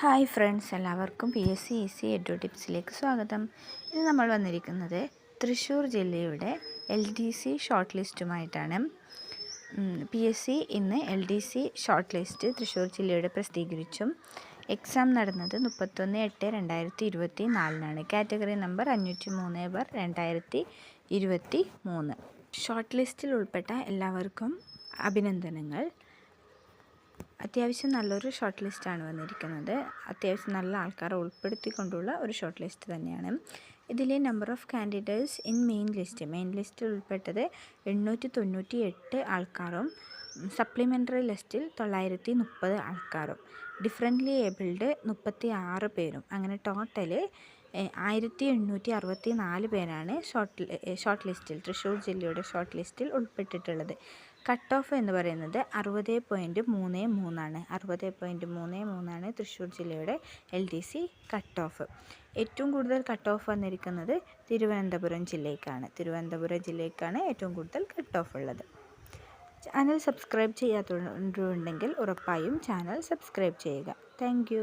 Hi friends എല്ലാവർക്കും P S C E C edu ടിപ്സിലേക്ക് സ്വാഗതം. ഇന്ന് നമ്മൾ വന്നിരിക്കുന്നത് തൃശ്ശൂർ ജില്ലയുടെ എൽ ഡി സി ഷോർട്ട് ലിസ്റ്റുമായിട്ടാണ് പി എസ് സി ഇന്ന് L D C short list Thrissur ജില്ലയുടെ പ്രസിദ്ധീകരിച്ചു എക്സാം നടന്നത് മുപ്പത്തൊന്ന് എട്ട് രണ്ടായിരത്തി ഇരുപത്തി നാലിനാണ് കാറ്റഗറി നമ്പർ അഞ്ഞൂറ്റി മൂന്ന് ബർ രണ്ടായിരത്തി ഇരുപത്തി മൂന്ന് ഷോർട്ട് ലിസ്റ്റിൽ ഉൾപ്പെട്ട എല്ലാവർക്കും അഭിനന്ദനങ്ങൾ. അത്യാവശ്യം നല്ലൊരു ഷോർട്ട് ലിസ്റ്റാണ് വന്നിരിക്കുന്നത്. അത്യാവശ്യം നല്ല ആൾക്കാരെ ഉൾപ്പെടുത്തിക്കൊണ്ടുള്ള ഒരു ഷോർട്ട് ലിസ്റ്റ് തന്നെയാണ്. ഇതിലെ number of candidates in main list main ലിസ്റ്റിൽ ഉൾപ്പെട്ടത് എണ്ണൂറ്റി തൊണ്ണൂറ്റി എട്ട് ആൾക്കാരും സപ്ലിമെന്ററി ലിസ്റ്റിൽ തൊള്ളായിരത്തി മുപ്പത് ആൾക്കാരും ഡിഫറെന്റ്ലി ഏബിൾഡ് മുപ്പത്തി ആറ് പേരും. അങ്ങനെ ടോട്ടൽ ആയിരത്തി എണ്ണൂറ്റി അറുപത്തി നാല് പേരാണ് ഷോർട്ട് ഷോർട്ട് ലിസ്റ്റിൽ തൃശ്ശൂർ ജില്ലയുടെ ഷോർട്ട് ലിസ്റ്റിൽ ഉൾപ്പെട്ടിട്ടുള്ളത്. കട്ട് ഓഫ് എന്ന് പറയുന്നത് അറുപത് പോയിന്റ് മൂന്ന് മൂന്നാണ് അറുപത് പോയിന്റ് മൂന്ന് മൂന്നാണ് തൃശ്ശൂർ ജില്ലയുടെ L D C cut off. ഏറ്റവും കൂടുതൽ കട്ട് ഓഫ് വന്നിരിക്കുന്നത് തിരുവനന്തപുരം ജില്ലയ്ക്കാണ്. തിരുവനന്തപുരം ജില്ലയ്ക്കാണ് ഏറ്റവും കൂടുതൽ കട്ട് ഓഫ് ഉള്ളത്. ചാനൽ സബ്സ്ക്രൈബ് ചെയ്യാത്തുണ്ടെങ്കിൽ ഉറപ്പായും ചാനൽ സബ്സ്ക്രൈബ് ചെയ്യുക. താങ്ക്